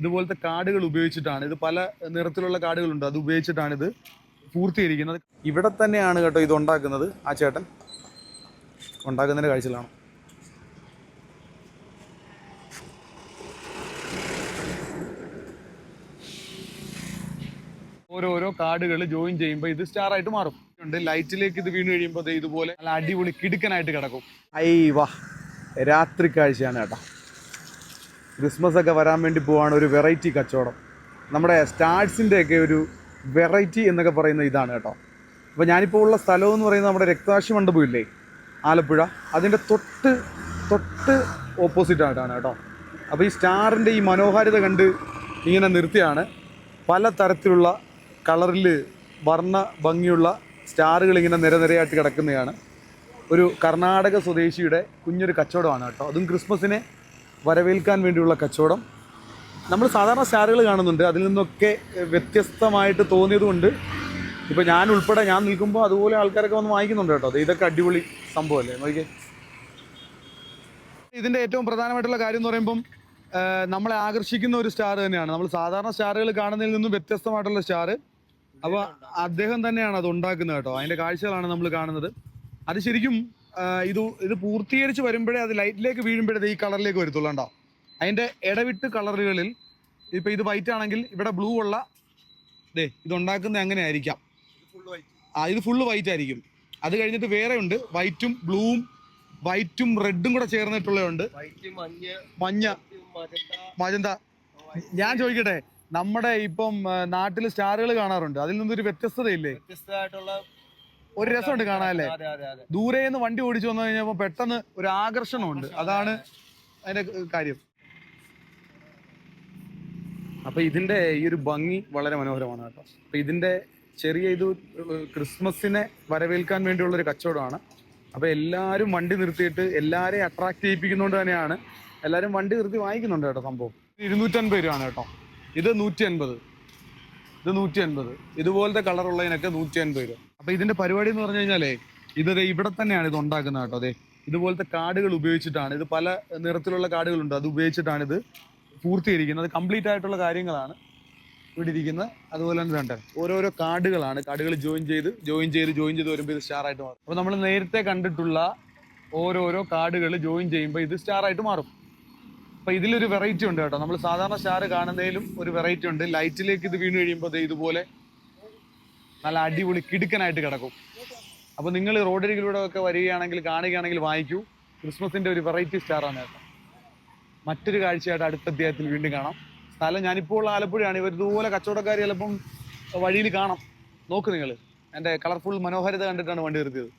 ഇതുപോലത്തെ കാർഡുകൾ ഉപയോഗിച്ചിട്ടാണ്. ഇത് പല നിറത്തിലുള്ള കാർഡുകളുണ്ട് അത് ഉപയോഗിച്ചിട്ടാണ് ഇത് പൂർത്തീകരിക്കുന്നത്. ഇവിടെ തന്നെയാണ് കേട്ടോ ഇത് ഉണ്ടാക്കുന്നത്. ആ ചേട്ടൻ ഉണ്ടാക്കുന്നതിന്റെ കാഴ്ചയിലാണ്. ഓരോരോ കാർഡുകൾ ജോയിൻ ചെയ്യുമ്പോൾ ഇത് സ്റ്റാർ ആയിട്ട് മാറും. ഉണ്ട്. ലൈറ്റിലേക്ക് ഇത് വീണ് കഴിയുമ്പോൾ ഇതുപോലെ നല്ല അടിപൊളി കിടുക്കനായിട്ട് കിടക്കും. ഐ വാ. രാത്രി കാഴ്ചയാണ് കേട്ടോ. ക്രിസ്മസ് ഒക്കെ വരാൻ വേണ്ടി പോവാണ് ഒരു വെറൈറ്റി കച്ചവടം. നമ്മുടെ സ്റ്റാർസിന്റെയൊക്കെ ഒരു വെറൈറ്റി എന്നൊക്കെ പറയുന്ന ഇതാണ് കേട്ടോ. അപ്പോൾ ഞാനിപ്പോൾ ഉള്ള സ്ഥലം എന്ന് പറയുന്നത് നമ്മുടെ രക്താശി മണ്ഡപം ഇല്ലേ? ആലപ്പുഴ. അതിന്റെ തൊട്ട് തൊട്ട് ഓപ്പോസിറ്റ് ആയിട്ടാണ് കേട്ടോ. അപ്പോൾ ഈ സ്റ്റാറിന്റെ ഈ മനോഹാരിത കണ്ട് ഇങ്ങനെ നിർത്തിയാണ്. പല തരത്തിലുള്ള കളറിൽ വർണ ഭംഗിയുള്ള സ്റ്റാറുകൾ ഇങ്ങനെ നിരനിരയായിട്ട് കിടക്കുന്നതാണ്. ഒരു കർണാടക സ്വദേശിയുടെ കുഞ്ഞൊരു കച്ചവടമാണ് കേട്ടോ. അതും ക്രിസ്മസിനെ വരവേൽക്കാൻ വേണ്ടിയുള്ള കച്ചവടം. നമ്മൾ സാധാരണ സ്റ്റാറുകൾ കാണുന്നുണ്ട്. അതിൽ നിന്നൊക്കെ വ്യത്യസ്തമായിട്ട് തോന്നിയതുകൊണ്ട് ഇപ്പോൾ ഞാൻ ഉൾപ്പെടെ ഞാൻ നിൽക്കുമ്പോൾ അതുപോലെ ആൾക്കാരൊക്കെ വന്ന് വാങ്ങിക്കുന്നുണ്ട് കേട്ടോ. ദേ ഇതൊക്കെ അടിപൊളി സംഭവമല്ലേ? നോക്കിയേ ഇതിന്റെ ഏറ്റവും പ്രധാനമായിട്ടുള്ള കാര്യം എന്ന് പറയുമ്പം നമ്മളെ ആകർഷിക്കുന്ന ഒരു സ്റ്റാർ തന്നെയാണ്. നമ്മൾ സാധാരണ സ്റ്റാറുകൾ കാണുന്നതിൽ നിന്നും വ്യത്യസ്തമായിട്ടുള്ള സ്റ്റാർ. അപ്പോൾ അദ്ദേഹം തന്നെയാണ് അത് ഉണ്ടാക്കുന്നത് കേട്ടോ. അതിന്റെ കാഴ്ചകളാണ് നമ്മൾ കാണുന്നത്. അത് ശരിക്കും ഇത് ഇത് പൂർത്തീകരിച്ച് വരുമ്പോഴേ അത് ലൈറ്റിലേക്ക് വീഴുമ്പോഴേ ഈ കളറിലേക്ക് വരത്തുള്ളൂ കേട്ടോ അതിന്റെ ഇടവിട്ട് കളറുകളിൽ ഇപ്പോൾ ഇത് വൈറ്റ് ആണെങ്കിൽ ഇവിടെ ബ്ലൂ ഉള്ള ദേ ഇത് ഉണ്ടാക്കുന്നത് അങ്ങനെ ആയിരിക്കാം ആ ഇത് ഫുള്ള് വൈറ്റ് ആയിരിക്കും. അത് കഴിഞ്ഞിട്ട് വേറെ ഉണ്ട്. വൈറ്റും ബ്ലൂവും വൈറ്റും റെഡും കൂടെ ചേർന്നിട്ടുള്ളതുണ്ട് മഞ്ഞ മജന്ത. ഞാൻ ചോദിക്കട്ടെ നമ്മുടെ ഇപ്പം നാട്ടിൽ സ്റ്റാറുകൾ കാണാറുണ്ട്. അതിൽ നിന്നൊരു വ്യത്യസ്തതയില്ലേ? വ്യത്യസ്തമായിട്ടുള്ള ഒരു രസമുണ്ട് കാണാനല്ലേ? അതെ അതെ അതെ. ദൂരെ നിന്ന് വണ്ടി ഓടിച്ചു വന്നു കഴിഞ്ഞപ്പോൾ പെട്ടെന്ന് ഒരു ആകർഷണമുണ്ട്. അതാണ് അതിന്റെ കാര്യം. അപ്പൊ ഇതിന്റെ ഈ ഒരു ഭംഗി വളരെ മനോഹരമാണ് കേട്ടോ. അപ്പൊ ഇതിന്റെ ചെറിയ ഇത് ക്രിസ്മസിനെ വരവേൽക്കാൻ വേണ്ടിയുള്ള ഒരു കച്ചവടമാണ്. അപ്പൊ എല്ലാരും വണ്ടി നിർത്തിയിട്ട് എല്ലാരെയും അട്രാക്ട് ചെയ്യിപ്പിക്കുന്നോണ്ട് തന്നെയാണ് എല്ലാരും വണ്ടി നിർത്തി വാങ്ങിക്കുന്നുണ്ട് കേട്ടോ സംഭവം. ഇരുന്നൂറ്റൻപത് രൂപയാണ് കേട്ടോ. ഇത് നൂറ്റി അൻപത് ഇത് നൂറ്റി അൻപത് ഇതുപോലത്തെ കളറുള്ളതിനൊക്കെ നൂറ്റി അൻപത് രൂപ. അപ്പൊ ഇതിന്റെ പരിപാടി എന്ന് പറഞ്ഞു കഴിഞ്ഞാലേ ഇത് ഇവിടെ തന്നെയാണ് ഇത് ഉണ്ടാക്കുന്നത് കേട്ടോ. അതെ ഇതുപോലത്തെ കാർഡുകൾ ഉപയോഗിച്ചിട്ടാണ് ഇത് പല നിറത്തിലുള്ള കാർഡുകളുണ്ട് അത് ഉപയോഗിച്ചിട്ടാണ് ഇത് പൂർത്തീകരിക്കുന്നത്. കംപ്ലീറ്റ് ആയിട്ടുള്ള കാര്യങ്ങളാണ് ഇവിടെ ഇരിക്കുന്നത്. അതുപോലെ തന്നെ രണ്ട് ഓരോരോ കാർഡുകളാണ് കാർഡുകൾ ജോയിൻ ചെയ്ത് ജോയിൻ ചെയ്ത് ജോയിൻ ചെയ്ത് വരുമ്പോൾ ഇത് സ്റ്റാർ ആയിട്ട് മാറും. അപ്പോൾ നമ്മൾ നേരത്തെ കണ്ടിട്ടുള്ള ഓരോരോ കാർഡുകൾ ജോയിൻ ചെയ്യുമ്പോൾ ഇത് സ്റ്റാർ ആയിട്ട് മാറും. അപ്പൊ ഇതിലൊരു വെറൈറ്റി ഉണ്ട് കേട്ടോ. നമ്മൾ സാധാരണ സ്റ്റാർ കാണുന്നതിലും ഒരു വെറൈറ്റി ഉണ്ട്. ലൈറ്റിലേക്ക് ഇത് വീണ് കഴിയുമ്പോൾ ഇതുപോലെ നല്ല അടിപൊളി കിടുക്കനായിട്ട് കിടക്കും. അപ്പോൾ നിങ്ങൾ റോഡരികിലൂടെ ഒക്കെ വരികയാണെങ്കിൽ കാണുകയാണെങ്കിൽ വാങ്ങിക്കൂ ക്രിസ്മസിന്റെ ഒരു വെറൈറ്റി സ്റ്റാറാണ് കേട്ടോ. മറ്റൊരു കാഴ്ചയായിട്ട് അടുത്ത അധ്യായത്തിൽ വീണ്ടും കാണാം. സ്ഥലം ഞാനിപ്പോൾ ഉള്ള ആലപ്പുഴയാണ്. ഇവർ ഇതുപോലെ കച്ചവടക്കാർ ചിലപ്പം വഴിയിൽ കാണാം. നോക്ക് നിങ്ങൾ എന്റെ കളർഫുൾ മനോഹാരിത കണ്ടിട്ടാണ് വണ്ടി നിർത്തിയത്.